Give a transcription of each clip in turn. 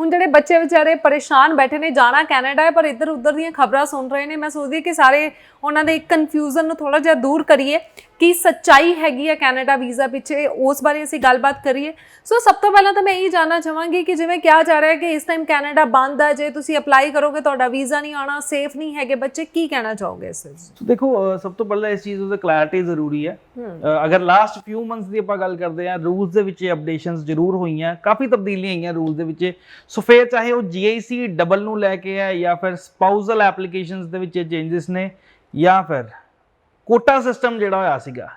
ਹੁਣ ਜਿਹੜੇ ਬੱਚੇ ਵਿਚਾਰੇ ਪਰੇਸ਼ਾਨ ਬੈਠੇ ਨੇ, ਜਾਣਾ ਕੈਨੇਡਾ ਹੈ, ਪਰ ਇੱਧਰ ਉੱਧਰ ਦੀਆਂ ਖਬਰਾਂ ਸੁਣ ਰਹੇ ਨੇ, ਮੈਂ ਸੋਚਦੀ ਕਿ ਸਾਰੇ ਉਹਨਾਂ ਦੇ ਕਨਫਿਊਜ਼ਨ ਨੂੰ ਥੋੜਾ ਜਿਹਾ ਦੂਰ ਕਰੀਏ। ਕੀ ਸੱਚਾਈ ਹੈਗੀ ਹੈ ਕੈਨੇਡਾ ਵੀਜ਼ਾ ਪਿੱਛੇ? ਉਸ ਬਾਰੇ ਅਸੀਂ ਗੱਲਬਾਤ ਕਰੀਏ। ਸੋ ਸਭ ਤੋਂ ਪਹਿਲਾਂ ਤਾਂ ਮੈਂ ਇਹ ਜਾਨਣਾ ਚਾਹਾਂਗੀ ਕਿ ਜਿਵੇਂ ਕਿਹਾ ਜਾ ਰਿਹਾ ਹੈ ਕਿ ਇਸ ਟਾਈਮ ਕੈਨੇਡਾ ਬੰਦ ਹੈ ਜੇ ਤੁਸੀਂ ਅਪਲਾਈ ਕਰੋਗੇ ਤੁਹਾਡਾ ਵੀਜ਼ਾ ਨਹੀਂ ਆਉਣਾ ਸੇਫ ਨਹੀਂ ਹੈਗੇ ਬੱਚੇ ਕੀ ਕਹਿਣਾ ਚਾਹੋਗੇ ਇਸ ਸੋ ਦੇਖੋ ਸਭ ਤੋਂ ਪਹਿਲਾਂ ਇਸ ਚੀਜ਼ ਦੀ ਕਲੈਰਿਟੀ ਜ਼ਰੂਰੀ ਹੈ। ਅਗਰ ਲਾਸਟ ਫਿਊ ਮੰਥਸ ਦੀ ਆਪਾਂ ਗੱਲ ਕਰਦੇ ਹਾਂ ਰੂਲਸ ਦੇ ਵਿੱਚ ਅਪਡੇਸ਼ਨਸ ਜ਼ਰੂਰ ਹੋਈਆਂ। ਕਾਫੀ ਤਬਦੀਲੀਆਂ ਆਈਆਂ ਰੂਲਸ ਦੇ ਵਿੱਚ। ਸੋ ਫਿਰ ਚਾਹੇ ਉਹ GIC ਡਬਲ ਨੂੰ ਲੈ ਕੇ ਹੈ ਜਾਂ ਫਿਰ ਸਪਾਊਸਲ ਐਪਲੀਕੇਸ਼ਨਸ ਦੇ ਵਿੱਚ ਚੇਂਜਸ ਨੇ ਜਾਂ ਫਿਰ ਕੋਟਾ ਸਿਸਟਮ ਜਿਹੜਾ ਹੋਇਆ ਸੀਗਾ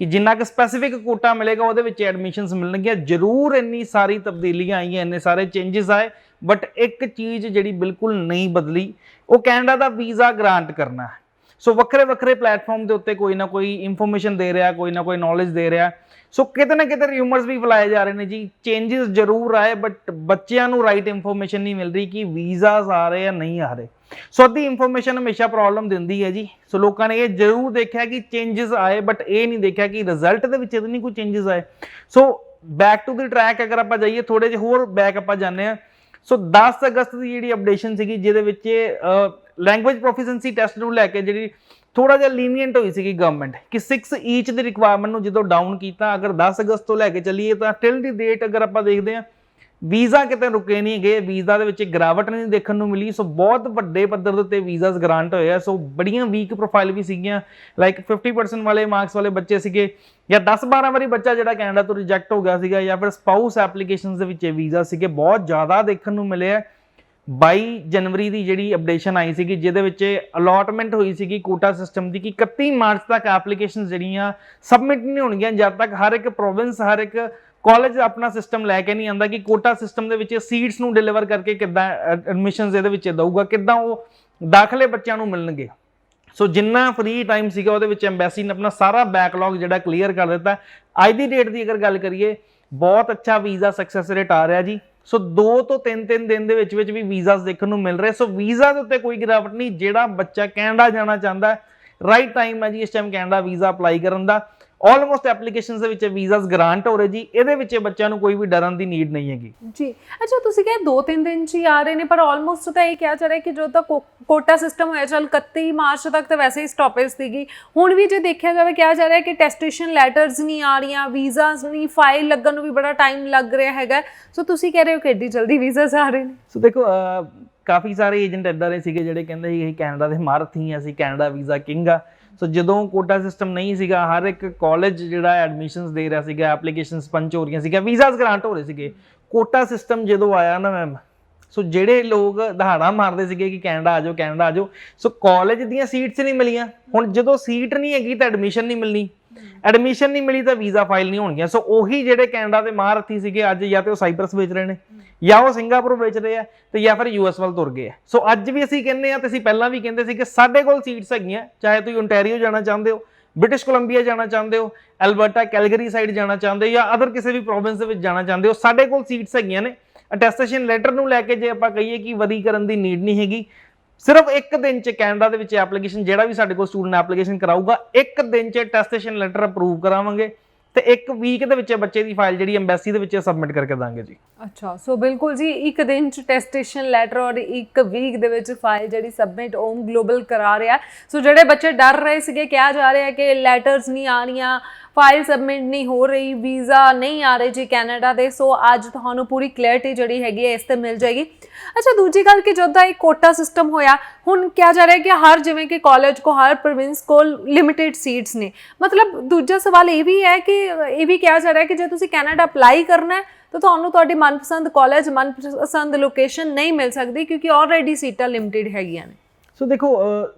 ਕਿ ਜਿੰਨਾ ਕਿ ਸਪੈਸੀਫਿਕ ਕੋਟਾ ਮਿਲੇਗਾ ਉਹਦੇ ਵਿੱਚ ਐਡਮਿਸ਼ਨਸ ਮਿਲਣਗੀਆਂ। ਜ਼ਰੂਰ ਇੰਨੀ ਸਾਰੀ ਤਬਦੀਲੀਆਂ ਆਈਆਂ, ਇੰਨੇ ਸਾਰੇ ਚੇਂਜਸ ਆਏ ਬਟ ਇੱਕ ਚੀਜ਼ ਜਿਹੜੀ ਬਿਲਕੁਲ ਨਹੀਂ ਬਦਲੀ, ਉਹ ਕੈਨੇਡਾ ਦਾ ਵੀਜ਼ਾ ਗ੍ਰਾਂਟ ਕਰਨਾ ਹੈ। ਸੋ ਵੱਖਰੇ ਵੱਖਰੇ ਪਲੇਟਫਾਰਮ ਦੇ ਉੱਤੇ ਕੋਈ ਨਾ ਕੋਈ ਇਨਫੋਰਮੇਸ਼ਨ ਦੇ ਰਿਹਾ, ਕੋਈ ਨਾ ਕੋਈ ਨੌਲੇਜ ਦੇ ਰਿਹਾ। ਸੋ ਕਿਤੇ ਨਾ ਕਿਤੇ ਰਿਊਮਰਸ ਵੀ ਫਲਾਏ ਜਾ ਰਹੇ ਨੇ ਜੀ। ਚੇਂਜਸ ਜ਼ਰੂਰ ਆਏ ਬਟ ਬੱਚਿਆਂ ਨੂੰ ਰਾਈਟ ਇਨਫੋਰਮੇਸ਼ਨ ਨਹੀਂ ਮਿਲ ਰਹੀ ਕਿ ਵੀਜ਼ਾਸ ਆ ਰਹੇ ਜਾਂ ਨਹੀਂ ਆ ਰਹੇ। ਸੋ ਅੱਧੀ ਇਨਫੋਰਮੇਸ਼ਨ ਹਮੇਸ਼ਾ ਪ੍ਰੋਬਲਮ ਦਿੰਦੀ ਹੈ ਜੀ। ਸੋ ਲੋਕਾਂ ਨੇ ਇਹ ਜ਼ਰੂਰ ਦੇਖਿਆ ਕਿ ਚੇਂਜਸ ਆਏ ਬਟ ਇਹ ਨਹੀਂ ਦੇਖਿਆ ਕਿ ਰਿਜ਼ਲਟ ਦੇ ਵਿੱਚ ਇਹਦੇ ਨਹੀਂ ਕੋਈ ਚੇਂਜਸ ਆਏ। So back to the track ਅਗਰ ਆਪਾਂ ਜਾਈਏ ਥੋੜੇ ਜਿਹਾ ਹੋਰ ਬੈਕ ਆਪਾਂ ਜਾਂਦੇ ਆ ਸੋ 10 ਅਗਸਤ ਦੀ ਜਿਹੜੀ ਅਪਡੇਸ਼ਨ ਸੀਗੀ, ਜਿਹਦੇ ਵਿੱਚ ਲੈਂਗੁਏਜ ਪ੍ਰੋਫੀਸ਼ੀਐਂਸੀ ਟੈਸਟ ਨੂੰ ਲੈ ਕੇ ਜਿਹੜੀ ਥੋੜਾ ਜਿਹਾ ਲੀਨੀਅੰਟ ਹੋਈ ਸੀਗੀ ਗਵਰਨਮੈਂਟ ਕਿ 6 ਈਚ ਦੀ ਰਿਕੁਆਇਰਮੈਂਟ ਨੂੰ ਜਦੋਂ ਡਾਊਨ ਕੀਤਾ, ਅਗਰ 10 ਅਗਸਤ ਤੋਂ ਲੈ ਕੇ ਚੱਲੀਏ ਤਾਂ ਟਿਲ ਦੀ ਡੇਟ ਅਗਰ ਆਪਾਂ ਦੇਖਦੇ ਹਾਂ ਵੀਜ਼ਾ ਕਿਤੇ ਰੁਕੇ ਨਹੀਂ ਗਏ ਵੀਜ਼ਾ ਦੇ ਵਿੱਚ ਗਿਰਾਵਟ ਨਹੀਂ ਦੇਖਣ ਨੂੰ ਮਿਲੀ, ਸੋ ਬਹੁਤ ਵੱਡੇ ਪੱਧਰ ਦੇ ਉੱਤੇ ਵੀਜ਼ਾਸ ਗ੍ਰਾਂਟ ਹੋਏ ਆ, ਸੋ ਬੜੀਆਂ ਵੀਕ ਪ੍ਰੋਫਾਈਲ ਵੀ ਸੀਗੀਆਂ ਲਾਈਕ 50% ਵਾਲੇ ਮਾਰਕਸ ਵਾਲੇ ਬੱਚੇ ਸੀਗੇ, ਜਾਂ 10-12 ਵਾਰੀ ਬੱਚਾ ਜਿਹੜਾ ਕੈਨੇਡਾ ਤੋਂ ਰਿਜੈਕਟ ਹੋ ਗਿਆ ਸੀਗਾ, ਜਾਂ ਫਿਰ ਸਪਾਊਸ ਐਪਲੀਕੇਸ਼ਨਸ ਦੇ ਵਿੱਚ ਵੀਜ਼ਾ ਸੀਗੇ, ਬਹੁਤ ਜ਼ਿਆਦਾ ਦੇਖਣ ਨੂੰ ਮਿਲੇ ਆ। 22 ਜਨਵਰੀ ਦੀ ਜਿਹੜੀ ਅਪਡੇਸ਼ਨ ਆਈ ਸੀਗੀ, ਜਿਹਦੇ ਵਿੱਚ ਅਲੋਟਮੈਂਟ ਹੋਈ ਸੀਗੀ ਕੋਟਾ ਸਿਸਟਮ ਦੀ, ਕਿ 31 ਮਾਰਚ ਤੱਕ ਐਪਲੀਕੇਸ਼ਨਸ ਜਿਹੜੀਆਂ ਸਬਮਿਟ ਨਹੀਂ ਹੋਣਗੀਆਂ, ਜਦ ਤੱਕ ਹਰ ਇੱਕ ਪ੍ਰੋਵਿੰਸ ਹਰ ਇੱਕ ਕਾਲਜ ਆਪਣਾ ਸਿਸਟਮ ਲੈ ਕੇ ਨਹੀਂ ਆਂਦਾ ਕਿ ਕੋਟਾ ਸਿਸਟਮ ਦੇ ਵਿੱਚ ਸੀਟਸ ਨੂੰ ਡਿਲੀਵਰ ਕਰਕੇ ਕਿੱਦਾਂ ਐਡਮਿਸ਼ਨਸ ਇਹਦੇ ਵਿੱਚ ਦਊਗਾ, ਕਿੱਦਾਂ ਉਹ ਦਾਖਲੇ ਬੱਚਿਆਂ ਨੂੰ ਮਿਲਣਗੇ। ਸੋ ਜਿੰਨਾ ਫ੍ਰੀ ਟਾਈਮ ਸੀਗਾ ਉਹਦੇ ਵਿੱਚ ਐਮਬੈਸੀ ਨੇ ਆਪਣਾ ਸਾਰਾ ਬੈਕਲੌਗ ਜਿਹੜਾ ਕਲੀਅਰ ਕਰ ਦਿੱਤਾ। ਅੱਜ ਦੀ ਡੇਟ ਦੀ ਅਗਰ ਗੱਲ ਕਰੀਏ, ਬਹੁਤ ਅੱਛਾ ਵੀਜ਼ਾ ਸਕਸੈਸ ਰੇਟ ਆ ਰਿਹਾ ਜੀ। ਸੋ 2 ਤੋਂ 3-3 ਦਿਨ ਦੇ ਵਿੱਚ ਵਿੱਚ ਵੀ ਵੀਜ਼ਾਸ ਦੇਖਣ ਨੂੰ ਮਿਲ ਰਹੇ। ਸੋ ਵੀਜ਼ਾ ਦੇ ਉੱਤੇ ਕੋਈ ਗਿਰਾਵਟ ਨਹੀਂ, ਜਿਹੜਾ ਬੱਚਾ ਕੈਨੇਡਾ ਜਾਣਾ ਚਾਹੁੰਦਾ ਰਾਈਟ ਟਾਈਮ ਹੈ ਜੀ ਇਸ ਟਾਈਮ ਕੈਨੇਡਾ ਵੀਜ਼ਾ ਅਪਲਾਈ ਕਰਨ ਦਾ। ਆਲਮੋਸਟ ਐਪਲੀਕੇਸ਼ਨਸ ਦੇ ਵਿੱਚ ਵੀਜ਼ਾਸ ਗ੍ਰਾਂਟ ਹੋ ਰਹੇ ਜੀ ਇਹਦੇ ਵਿੱਚ ਬੱਚਿਆਂ ਨੂੰ ਕੋਈ ਵੀ ਡਰਨ ਦੀ ਨੀਡ ਨਹੀਂ ਹੈਗੀ। ਜੀ ਅੱਛਾ ਤੁਸੀਂ ਕਿਹਾ ਦੋ ਤਿੰਨ ਦਿਨ ਚ ਹੀ ਆ ਰਹੇ ਨੇ ਪਰ ਆਲਮੋਸਟ ਤਾਂ ਇਹ ਕਿਹਾ ਜਾ ਰਿਹਾ ਕਿ ਜੋ ਤਾਂ ਕੋਟਾ ਸਿਸਟਮ ਹੋਇਆ ਚਲ 31 ਮਾਰਚ ਤੱਕ ਤਾਂ ਵੈਸੇ ਹੀ ਸਟਾਪੇਜ ਸੀਗੀ। ਹੁਣ ਵੀ ਜੇ ਦੇਖਿਆ ਜਾਵੇ ਕਿਹਾ ਜਾ ਰਿਹਾ ਕਿ ਟੈਸਟੇਸ਼ਨ ਲੈਟਰਸ ਨਹੀਂ ਆ ਰਹੀਆਂ ਵੀਜ਼ਾਸ ਨਹੀਂ ਫਾਈਲ ਲੱਗਣ ਨੂੰ ਵੀ ਬੜਾ ਟਾਈਮ ਲੱਗ ਰਿਹਾ ਹੈਗਾ। ਸੋ ਤੁਸੀਂ ਕਹਿ ਰਹੇ ਹੋ ਕਿ ਏਡੀ ਜਲਦੀ ਵੀਜ਼ਾਸ ਆ ਰਹੇ ਨੇ। ਸੋ ਦੇਖੋ ਕਾਫੀ ਸਾਰੇ ਏਜੰਟ ਇਦਾਂ ਦੇ ਸੀਗੇ ਜਿਹੜੇ ਕਹਿੰਦੇ ਸੀ ਅਸੀਂ ਕੈਨੇਡਾ ਦੇ ਮਾਰਥੀ ਆ ਅਸੀਂ ਕੈਨੇਡਾ ਵੀਜ਼ਾ ਕਿੰਗ ਆ। ਸੋ ਜਦੋਂ ਕੋਟਾ ਸਿਸਟਮ ਨਹੀਂ ਸੀਗਾ, ਹਰ ਇੱਕ ਕਾਲਜ ਜਿਹੜਾ ਐਡਮਿਸ਼ਨਸ ਦੇ ਰਿਹਾ ਸੀਗਾ ਐਪਲੀਕੇਸ਼ਨਸ ਪੰਚ ਹੋ ਰਹੀਆਂ ਸੀਗਾ ਵੀਜ਼ਾਸ ਗ੍ਰਾਂਟ ਹੋ ਰਹੇ ਸੀਗੇ। ਕੋਟਾ ਸਿਸਟਮ ਜਦੋਂ ਆਇਆ ਨਾ ਮੈਮ ਸੋ ਜਿਹੜੇ ਲੋਕ ਦਹਾੜਾ ਮਾਰਦੇ ਸੀਗੇ ਕਿ ਕੈਨੇਡਾ ਆ ਜਾਓ, ਕੈਨੇਡਾ ਆ ਜਾਓ ਸੋ ਕਾਲਜ ਦੀਆਂ ਸੀਟਸ ਨਹੀਂ ਮਿਲੀਆਂ। ਹੁਣ ਜਦੋਂ ਸੀਟ ਨਹੀਂ ਹੈਗੀ ਤਾਂ ਐਡਮਿਸ਼ਨ ਨਹੀਂ ਮਿਲਣੀ। ਐਡਮਿਸ਼ਨ ਨਹੀਂ ਮਿਲੀ ਤਾਂ ਵੀਜ਼ਾ ਫਾਈਲ ਨਹੀਂ ਹੋਣਗੀਆਂ। ਸੋ ਉਹੀ ਜਿਹੜੇ ਕੈਨੇਡਾ ਦੇ ਮਹਾਰਥੀ ਸੀਗੇ, ਅੱਜ ਜਾਂ ਤੇ ਉਹ ਸਾਈਪਰਸ ਵੇਚ ਰਹੇ ਨੇ, ਜਾਂ ਉਹ ਸਿੰਗਾਪੁਰ ਵੇਚ ਰਹੇ ਆ ਤੇ ਜਾਂ ਫਿਰ ਯੂਐਸ ਵੱਲ ਤੁਰ ਗਏ ਆ। ਸੋ ਅੱਜ ਵੀ ਅਸੀਂ ਕਹਿੰਦੇ ਆ ਤੇ ਅਸੀਂ ਪਹਿਲਾਂ ਵੀ ਕਹਿੰਦੇ ਸੀ ਕਿ ਸਾਡੇ ਕੋਲ ਸੀਟਸ ਹੈਗੀਆਂ, ਚਾਹੇ ਤੁਸੀਂ ਓਨਟਾਰੀਓ ਜਾਣਾ ਚਾਹੁੰਦੇ ਹੋ ਬ੍ਰਿਟਿਸ਼ ਕੋਲੰਬੀਆ ਜਾਣਾ ਚਾਹੁੰਦੇ ਹੋ ਐਲਬਰਟਾ ਕੈਲਗਰੀ ਸਾਈਡ ਜਾਣਾ ਚਾਹੁੰਦੇ ਹੋ, ਜਾਂ ਅਦਰ ਕਿਸੇ ਵੀ ਪ੍ਰੋਵਿੰਸ ਦੇ ਵਿੱਚ ਜਾਣਾ ਚਾਹੁੰਦੇ ਹੋ, ਸਾਡੇ ਕੋਲ ਸੀਟਸ ਹੈਗੀਆਂ ਨੇ। ਅਟੈਸਟੇਸ਼ਨ ਲੈਟਰ ਨੂੰ ਲੈ ਕੇ ਜੇ ਆਪਾਂ ਕਹੀਏ ਕਿ ਵਰੀ ਕਰਨ ਦੀ ਨੀਡ ਨਹੀਂ ਹੈਗੀ ਸਿਰਫ ਇੱਕ ਦਿਨ ਚ ਕੈਨੇਡਾ ਦੇ ਵਿੱਚ ਐਪਲੀਕੇਸ਼ਨ ਜਿਹੜਾ ਵੀ ਸਾਡੇ ਕੋਲ ਸਟੂਡੈਂਟ ਐਪਲੀਕੇਸ਼ਨ ਕਰਾਊਗਾ, ਇੱਕ ਦਿਨ ਚ ਟੈਸਟੇਸ਼ਨ ਲੈਟਰ ਅਪਰੂਵ ਕਰਾਵਾਂਗੇ ਤੇ ਇੱਕ ਵੀਕ ਦੇ ਵਿੱਚ ਬੱਚੇ ਦੀ ਫਾਈਲ ਜਿਹੜੀ ਐਮਬੈਸੀ ਦੇ ਵਿੱਚ ਸਬਮਿਟ ਕਰਕੇ ਦਾਂਗੇ ਜੀ। ਅੱਛਾ ਸੋ ਬਿਲਕੁਲ ਜੀ, ਇੱਕ ਦਿਨ ਚ ਟੈਸਟੇਸ਼ਨ ਲੈਟਰ ਔਰ ਇੱਕ ਵੀਕ ਦੇ ਵਿੱਚ ਫਾਈਲ ਜਿਹੜੀ ਸਬਮਿਟ ਓਮ ਗਲੋਬਲ ਕਰਾ ਰਿਹਾ। ਸੋ ਜਿਹੜੇ ਬੱਚੇ ਡਰ ਰਹੇ ਸੀਗੇ, ਕਿਹਾ ਜਾ ਰਿਹਾ ਕਿ ਲੈਟਰਸ ਨਹੀਂ ਆ ਰਹੀਆਂ ਫਾਈਲ ਸਬਮਿਟ ਨਹੀਂ ਹੋ ਰਹੀ, ਵੀਜ਼ਾ ਨਹੀਂ ਆ ਰਹੇ ਜੀ ਕੈਨੇਡਾ ਦੇ, ਸੋ ਅੱਜ ਤੁਹਾਨੂੰ ਪੂਰੀ ਕਲੈਰਿਟੀ ਜਿਹੜੀ ਹੈਗੀ ਹੈ ਇਸ ਤੇ ਮਿਲ ਜਾਏਗੀ। ਅੱਛਾ, ਦੂਜੀ ਗੱਲ ਕਿ ਜਦੋਂ ਇਹ ਕੋਟਾ ਸਿਸਟਮ ਹੋਇਆ, ਹੁਣ ਕਿਹਾ ਜਾ ਰਿਹਾ ਕਿ ਹਰ ਜਿਵੇਂ ਕਿ ਕਾਲਜ ਕੋ, ਹਰ ਪ੍ਰੋਵਿੰਸ ਕੋਲ ਲਿਮਿਟਿਡ ਸੀਟਸ ਨੇ। ਮਤਲਬ ਦੂਜਾ ਸਵਾਲ ਇਹ ਵੀ ਹੈ ਕਿ, ਇਹ ਵੀ ਕਿਹਾ ਜਾ ਰਿਹਾ ਕਿ ਜੇ ਤੁਸੀਂ ਕੈਨੇਡਾ ਅਪਲਾਈ ਕਰਨਾ ਹੈ, ਤਾਂ ਤੁਹਾਨੂੰ ਤੁਹਾਡੀ ਮਨਪਸੰਦ ਕਾਲਜ, ਮਨਪਸੰਦ ਲੋਕੇਸ਼ਨ ਨਹੀਂ ਮਿਲ ਸਕਦੀ ਕਿਉਂਕਿ ਆਲਰੇਡੀ ਸੀਟਾਂ ਲਿਮਿਟਿਡ ਹੈਗੀਆਂ ਨੇ। ਸੋ ਦੇਖੋ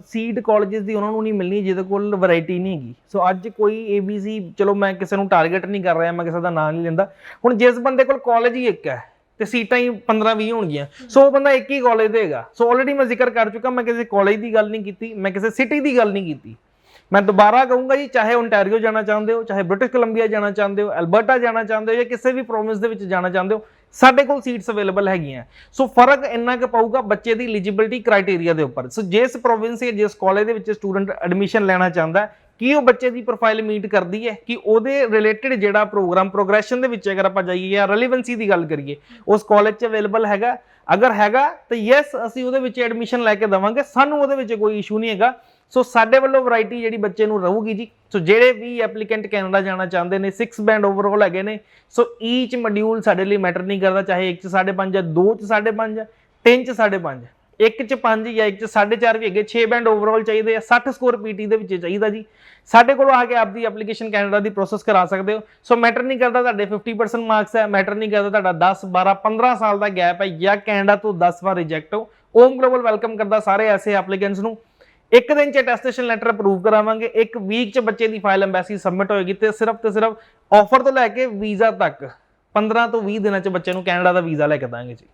ਸੀਟ ਕਾਲਜਸ ਦੀ ਉਹਨਾਂ ਨੂੰ ਨਹੀਂ ਮਿਲਣੀ, ਜਿਹਦੇ ਕੋਲ ਵੈਰਾਈਟੀ ਨਹੀਂ ਹੈਗੀ। ਸੋ ਅੱਜ ਕੋਈ ABC, ਚਲੋ ਮੈਂ ਕਿਸੇ ਨੂੰ ਟਾਰਗੇਟ ਨਹੀਂ ਕਰ ਰਿਹਾ, ਮੈਂ ਕਿਸੇ ਦਾ ਨਾਮ ਨਹੀਂ ਲੈਂਦਾ। ਹੁਣ ਜਿਸ ਬੰਦੇ ਕੋਲ ਕਾਲਜ ਹੀ ਇੱਕ ਹੈ, ਤੇ ਸੀਟਾਂ ਹੀ 15 20 ਹੋਣਗੀਆਂ, ਸੋ ਉਹ ਬੰਦਾ ਇੱਕ ਹੀ ਕਾਲਜ ਦੇਗਾ ਸੋ ਆਲਰੇਡੀ ਮੈਂ ਜ਼ਿਕਰ ਕਰ ਚੁੱਕਾ, ਮੈਂ ਕਿਸੇ ਕਾਲਜ ਦੀ ਗੱਲ ਨਹੀਂ ਕੀਤੀ, ਮੈਂ ਕਿਸੇ ਸਿਟੀ ਦੀ ਗੱਲ ਨਹੀਂ ਕੀਤੀ। ਮੈਂ ਦੁਬਾਰਾ ਕਹੂੰਗਾ ਜੀ, ਚਾਹੇ ਓਨਟਾਰੀਓ ਜਾਣਾ ਚਾਹੁੰਦੇ ਹੋ, ਚਾਹੇ ਬ੍ਰਿਟਿਸ਼ ਕੋਲੰਬੀਆ ਜਾਣਾ ਚਾਹੁੰਦੇ ਹੋ ਐਲਬਰਟਾ ਜਾਣਾ ਚਾਹੁੰਦੇ ਹੋ, ਜਾਂ ਕਿਸੇ ਵੀ ਪ੍ਰੋਵਿੰਸ ਦੇ ਵਿੱਚ ਜਾਣਾ ਚਾਹੁੰਦੇ ਹੋ ਸਾਡੇ ਕੋਲ ਸੀਟਸ ਅਵੇਲੇਬਲ ਹੈਗੀਆਂ। ਸੋ ਫ਼ਰਕ ਇੰਨਾ ਕੁ ਪਊਗਾ ਬੱਚੇ ਦੀ ਐਲੀਜੀਬਿਲਟੀ ਕ੍ਰਾਈਟੇਰੀਆ ਦੇ ਉੱਪਰ। ਸੋ ਜਿਸ ਪ੍ਰੋਵਿੰਸ ਜਾਂ ਜਿਸ ਕਾਲਜ ਦੇ ਵਿੱਚ ਸਟੂਡੈਂਟ ਐਡਮਿਸ਼ਨ ਲੈਣਾ ਚਾਹੁੰਦਾ ਕੀ ਉਹ ਬੱਚੇ ਦੀ ਪ੍ਰੋਫਾਈਲ ਮੀਟ ਕਰਦੀ ਹੈ? ਕਿ ਉਹਦੇ ਰਿਲੇਟਡ ਜਿਹੜਾ ਪ੍ਰੋਗਰਾਮ ਪ੍ਰੋਗਰੈਸ਼ਨ ਦੇ ਵਿੱਚ ਅਗਰ ਆਪਾਂ ਜਾਈਏ ਜਾਂ ਰੈਲੇਵੈਂਸੀ ਦੀ ਗੱਲ ਕਰੀਏ, ਉਸ ਕਾਲਜ 'ਚ ਅਵੇਲੇਬਲ ਹੈਗਾ। ਅਗਰ ਹੈਗਾ, ਤਾਂ ਯੈਸ ਅਸੀਂ ਉਹਦੇ ਵਿੱਚ ਐਡਮਿਸ਼ਨ ਲੈ ਕੇ ਦਵਾਂਗੇ। ਸਾਨੂੰ ਉਹਦੇ ਵਿੱਚ ਕੋਈ ਇਸ਼ੂ ਨਹੀਂ ਹੈਗਾ। ਸੋ ਸਾਡੇ ਵੱਲੋਂ ਵੈਰਾਈਟੀ ਜਿਹੜੀ ਬੱਚੇ ਨੂੰ ਰਹੂਗੀ ਜੀ ਸੋ ਜਿਹੜੇ ਵੀ ਐਪਲੀਕੈਂਟ ਕੈਨੇਡਾ ਜਾਣਾ ਚਾਹੁੰਦੇ ਨੇ 6 ਬੈਂਡ ਓਵਰਆਲ ਹੈਗੇ ਨੇ ਸੋ ਈਚ ਮੋਡਿਊਲ ਸਾਡੇ ਲਈ ਮੈਟਰ ਨਹੀਂ ਕਰਦਾ, ਚਾਹੇ 1 ਚ 5.5 ਹੈ 2 ਚ 5.5 ਜਾਂ 3 ਚ 5.5 ਇੱਕ ਚ 5 ਜਾਂ ਇੱਕ ਚ 4.5 ਵੀ ਅੱਗੇ 6 ਬੈਂਡ ਓਵਰਆਲ ਚਾਹੀਦੇ ਆ 60 ਸਕੋਰ ਪੀਟੀ ਦੇ ਵਿੱਚ ਚਾਹੀਦਾ ਜੀ। ਸਾਡੇ ਕੋਲ ਆ ਕੇ ਆਪਦੀ ਐਪਲੀਕੇਸ਼ਨ ਕੈਨੇਡਾ ਦੀ ਪ੍ਰੋਸੈਸ ਕਰਾ ਸਕਦੇ ਹੋ। ਸੋ ਮੈਟਰ ਨਹੀਂ ਕਰਦਾ ਤੁਹਾਡੇ 50% ਮਾਰਕਸ ਹੈ ਮੈਟਰ ਨਹੀਂ ਕਰਦਾ ਤੁਹਾਡਾ 10 12 15 ਸਾਲ ਦਾ ਗੈਪ ਹੈ ਜਾਂ ਕੈਨੇਡਾ ਤੋਂ 10 ਵਾਰ ਰਿਜੈਕਟ ਹੋ। ਓਮ ਗਲੋਬਲ ਵੈਲਕਮ ਕਰਦਾ ਸਾਰੇ ਐਸੇ ਐਪਲੀਕੈਂਟਸ ਨੂੰ। ਇੱਕ ਦਿਨ ਚ ਅਟੈਸਟੇਸ਼ਨ ਲੈਟਰ ਅਪਰੂਵ ਕਰਾਵਾਂਗੇ, ਇੱਕ ਵੀਕ ਚ ਬੱਚੇ ਦੀ ਫਾਈਲ ਐਮਬੈਸੀ ਸਬਮਿਟ ਹੋਏਗੀ ਤੇ ਸਿਰਫ ਤੇ ਸਿਰਫ ਆਫਰ ਤੋਂ ਲੈ ਕੇ ਵੀਜ਼ਾ ਤੱਕ 15 ਤੋਂ 20 ਦਿਨਾਂ ਚ ਬੱਚੇ ਨੂੰ ਕੈਨੇਡਾ ਦਾ ਵੀਜ਼ਾ ਲੈ ਕੇ ਦਾਂਗੇ ਜੀ।